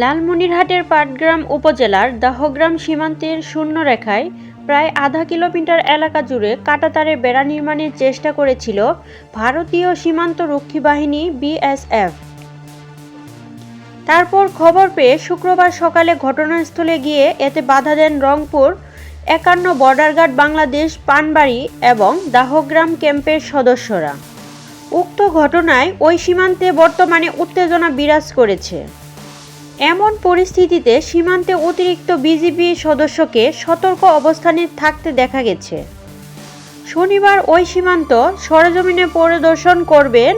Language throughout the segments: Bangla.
লালমনিরহাটের পাটগ্রাম উপজেলার দাহগ্রাম সীমান্তের শূন্যরেখায় প্রায় আধা কিলোমিটার এলাকা জুড়ে কাটাতারে বেড়া নির্মাণের চেষ্টা করেছিল ভারতীয় সীমান্ত রক্ষী বাহিনী বিএসএফ। তারপর খবর পেয়ে শুক্রবার সকালে ঘটনাস্থলে গিয়ে এতে বাধা দেন রংপুর একান্ন বর্ডার গার্ড বাংলাদেশ পানবাড়ি এবং দাহগ্রাম ক্যাম্পের সদস্যরা। উক্ত ঘটনায় ওই সীমান্তে বর্তমানে উত্তেজনা বিরাজ করেছে। এমন পরিস্থিতিতে সীমান্তে অতিরিক্ত বিজিবি সদস্যকে সতর্ক অবস্থানে থাকতে দেখা গেছে। শনিবার ওই সীমান্ত সরজমিনে পরিদর্শন করবেন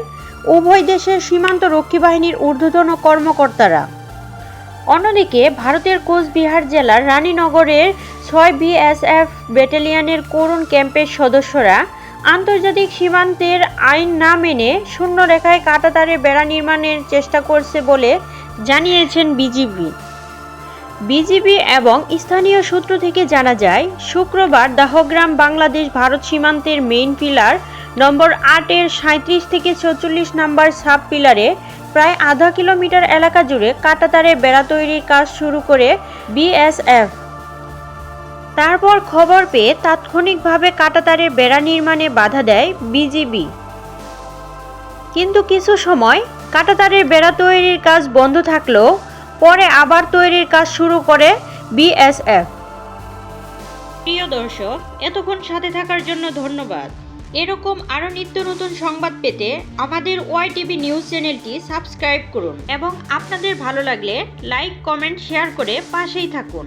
উভয় দেশের সীমান্ত রক্ষী বাহিনীর ঊর্ধ্বতন কর্মকর্তারা। অন্যদিকে ভারতের কোচবিহার জেলার রানীনগরের ছয় বিএসএফ ব্যাটালিয়নের করুণ ক্যাম্পের সদস্যরা আন্তর্জাতিক সীমান্তের আইন না মেনে শূন্য রেখায় কাঁটাতারে বেড়া নির্মাণের চেষ্টা করছে বলে জানিয়েছেন বিজিবি। বিজিবি এবং স্থানীয় সূত্র থেকে জানা যায়, শুক্রবার দাহগ্রাম বাংলাদেশ ভারত সীমান্তের মেইন পিলার নম্বর আটের সাঁত্রিশ থেকে ছচল্লিশ নাম্বার সাব পিলারে প্রায় আধা কিলোমিটার এলাকা জুড়ে কাঁটাতারে বেড়া তৈরির কাজ শুরু করে বিএসএফ। তারপর খবর পেয়ে তাৎক্ষণিকভাবে কাঁটাতারের বেড়া নির্মাণে বাধা দেয় বিজিবি। কিন্তু কিছু সময় কাঁটাতারের বেড়া তৈরির কাজ বন্ধ থাকলেও পরে আবার তৈরির কাজ শুরু করে বিএসএফ। প্রিয় দর্শক, এতক্ষণ সাথে থাকার জন্য ধন্যবাদ। এরকম আরও নিত্য নতুন সংবাদ পেতে আমাদের ওয়াই টিভি নিউজ চ্যানেলটি সাবস্ক্রাইব করুন এবং আপনাদের ভালো লাগলে লাইক, কমেন্ট, শেয়ার করে পাশেই থাকুন।